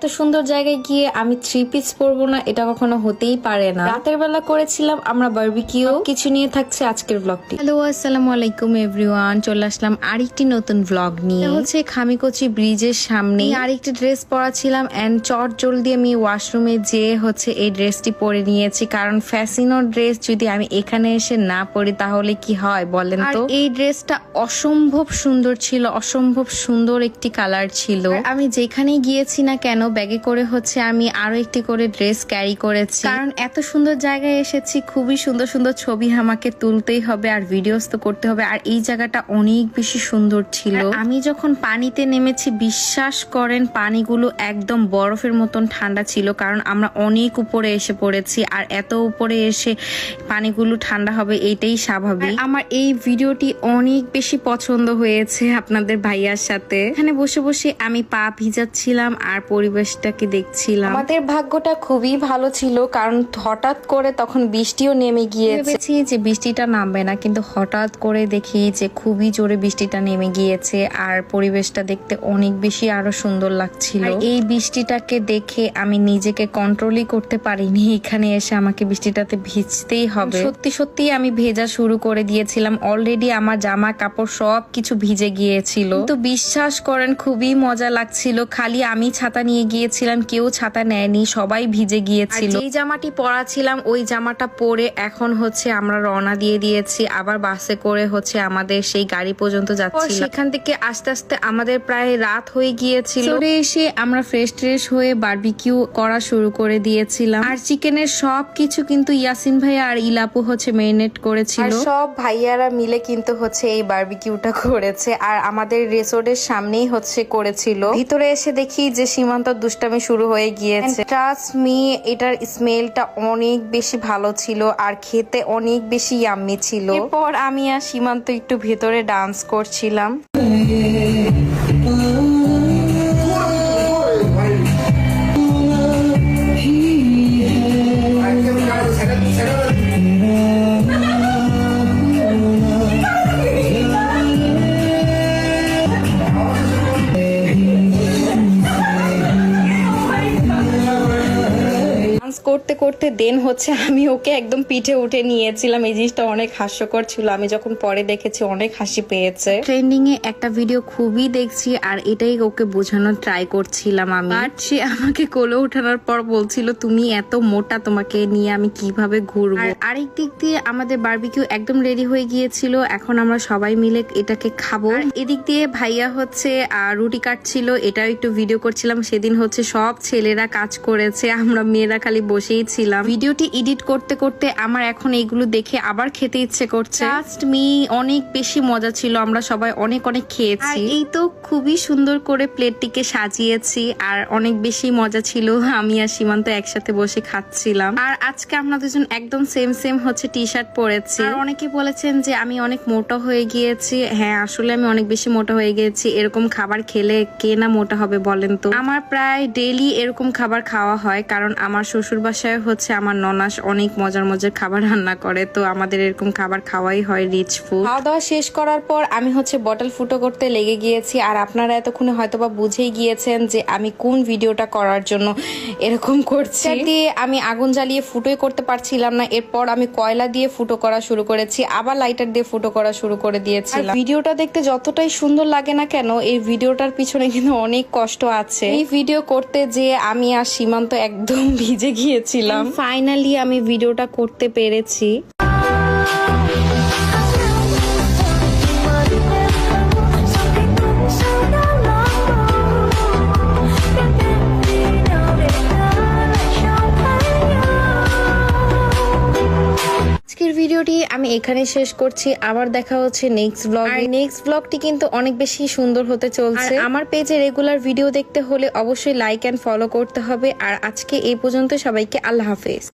এত সুন্দর জায়গায় গিয়ে আমি থ্রি পিস পরবো না এটা কখনো হতেই পারে না। রাতের বেলা করেছিলাম আমরা বারবিকিউ কিছু নিয়ে থাকছে আজকের ব্লগটি হ্যালো আসসালামু আলাইকুম এভরিওয়ান চলে আসলাম আরেকটি নতুন ব্লগ নিয়ে। হচ্ছে খামিকচি ব্রিজের সামনে। আরেকটি ড্রেস পরা ছিলাম এন্ড চট জলদি আমি ওয়াশরুমে যেয়ে হচ্ছে এই ড্রেসটি পরে নিয়েছি। কারণ ফ্যাসিনো ড্রেস যদি আমি এখানে এসে না পরি তাহলে কি হয় বলেন তো? এই ড্রেসটা অসম্ভব সুন্দর ছিল অসম্ভব সুন্দর একটি কালার ছিল। আমি যেখানেই গিয়েছি না কেন ব্যাগে করে হচ্ছে আমি আরও একটি করে ড্রেস ক্যারি করেছি। কারণ এত সুন্দর জায়গায় এসেছি, খুবই সুন্দর সুন্দর ছবি আমাকে তুলতেই হবে আর ভিডিওস তো করতে হবে। আর এই জায়গাটা অনেক বেশি সুন্দর ছিল। আমি যখন পানিতে নেমেছি, বিশ্বাস করেন পানিগুলো একদম বরফের মতন ঠান্ডা ছিল, কারণ আমরা অনেক উপরে এসে পড়েছি আর এত উপরে এসে পানিগুলো ঠান্ডা হবে এইটাই স্বাভাবিক। আমার এই ভিডিওটি অনেক বেশি পছন্দ হয়েছে আপনাদের ভাইয়ার সাথে। এখানে বসে বসে আমি পা ভিজাচ্ছিলাম আর পরিবেশটাকে দেখছিলাম। আমাদের ভাগ্যটা খুবই ভালো ছিল কারণ হঠাৎ করে তখন বৃষ্টিও নেমে গিয়েছে। যে বৃষ্টিটা নামবে না কিন্তু হঠাৎ করে দেখি যে খুবই জোরে বৃষ্টিটা নেমে গিয়েছে আর পরিবেশটা দেখতে অনেক বেশি আরও সুন্দর লাগছিল। এই বৃষ্টিটাকে দেখে আমি নিজেকে কন্ট্রোলই করতে পারিনি এখানে এসে আমাকে বৃষ্টিটাতে ভিজতেই হবে। সত্যি সত্যি আমি ভেজা শুরু করে দিয়েছিলাম অলরেডি আমার জামা কাপড় সব কিছু ভিজে গিয়েছিল। তো বিশ্বাস করেন খুবই মজা লাগছিল খালি আমি ছাতা নিয়ে গিয়েছিলাম কেউ ছাতা নেয়নি সবাই ভিজে গিয়েছিল। এই জামাটি পরা ছিলাম ওই জামাটা পরে এখন হচ্ছে আমরা রওনা দিয়ে দিয়েছি। আবার বাসে করে হচ্ছে আমাদের সেই গাড়ি পর্যন্ত যাচ্ছি সেখান থেকে আস্তে আস্তে আমাদের প্রায় রাত হয়ে গিয়েছিল। এসে আমরা ফ্রেশ ট্রেশ হয়ে বারবিকিউ করা শুরু করে দিয়েছিলাম। আর চিকেনের সব কিছু কিন্তু ইয়াসিন ভাই আর ইলাপু হচ্ছে মেরিনেট করেছিল। সব ভাইয়ারা মিলে কিন্তু হচ্ছে এই বারবিকিউটা করেছে। আর আমাদের রিসোর্টের সামনেই হচ্ছে করেছিল। ভিতরে এসে দেখি যে সীমান্ত দুষ্টামি শুরু হয়ে গিয়েছে। ট্রাস্ট মি এটার স্মেলটা অনেক বেশি ভালো ছিল আর খেতে অনেক বেশি ইয়াম্মি ছিল। এরপর আমি আর সীমান্ত একটু ভেতরে ডান্স করছিলাম। করতে করতে দেন হচ্ছে আমি ওকে একদম পিঠে উঠে নিয়েছিলাম। এই জিনিসটা অনেক হাস্যকর ছিল। আমি যখন পরে দেখেছি অনেক হাসি পেয়েছে। ট্রেন্ডিং এ একটা ভিডিও খুবই দেখছি আর এটাই ওকে বোঝানোর ট্রাই করছিলাম আমি। বাট সে আমাকে কোলে ওঠানোর পর বলছিল তুমি এত মোটা তোমাকে নিয়ে আমি কীভাবে ঘুরবো? আর আরেক দিক দিয়ে আমাদের বারবিকিউ একদম রেডি হয়ে গিয়েছিল। এখন আমরা সবাই মিলে এটাকে খাব। এদিক দিয়ে ভাইয়া হচ্ছে আহ, রুটি কাটছিল। এটাও একটু ভিডিও করছিলাম। সেদিন হচ্ছে সব ছেলেরা কাজ করেছে। আমরা মেয়েরা খালি বসেই ছিলাম। ভিডিওটি এডিট করতে করতে আমার এখন এইগুলো দেখে আবার খেতে ইচ্ছে করছে। জাস্ট মি অনেক বেশি মজা ছিল আমরা সবাই অনেক অনেক খেয়েছি। এই তো খুবই সুন্দর করে প্লেটটিকে সাজিয়েছি আর অনেক বেশি মজা ছিল আমি আর সীমান্ত একসাথে বসে খাচ্ছিলাম। আর আজকে আমরা দুজন একদম সেম সেম হচ্ছে টি শার্ট পরেছি। আর অনেকে বলেছেন যে আমি অনেক মোটা হয়ে গিয়েছি। হ্যাঁ আসলে আমি অনেক বেশি মোটা হয়ে গিয়েছি। এরকম খাবার খেলে কে না মোটা হবে বলেন তো? আমার প্রায় ডেইলি এরকম খাবার খাওয়া হয় কারণ আমার শ্বশুর বাসায় হচ্ছে আমার ননাস অনেক মজার মজার খাবার রান্না করে তো আমাদের এরকম খাবার খাওয়াই হয় রিচ ফুড খাওয়া দাওয়া শেষ করার পর আমি হচ্ছে বটল ফুটো করতে লেগে গিয়েছি আর আপনারা এতক্ষণে হয়তোবা বুঝেই গিয়েছেন যে আমি কোন ভিডিওটা করার জন্য এরকম করছি। দিয়ে আমি আগুন জ্বালিয়ে ফুটোই করতে পারছিলাম না এরপর আমি কয়লা দিয়ে ফুটো করা শুরু করেছি আবার লাইটার দিয়ে ফুটো করা শুরু করে দিয়েছিলাম। ভিডিওটা দেখতে যতটাই সুন্দর লাগে না কেন এই ভিডিওটার পিছনে কিন্তু অনেক কষ্ট আছে। এই ভিডিও করতে যে আমি আর সীমান্ত একদম ভিজে গিয়েছিলাম ফাইনালি আমি ভিডিওটা করতে পেরেছি। এখানে শেষ করছি। আবার দেখা হচ্ছে নেক্সট ব্লগ আর নেক্সট ব্লগটি কিন্তু অনেক বেশি সুন্দর হতে চলছে। আমার পেজে রেগুলার ভিডিও দেখতে হলে অবশ্যই লাইক এন্ড ফলো করতে হবে। আর আজকে এই পর্যন্ত সবাইকে আল্লাহ হাফেজ।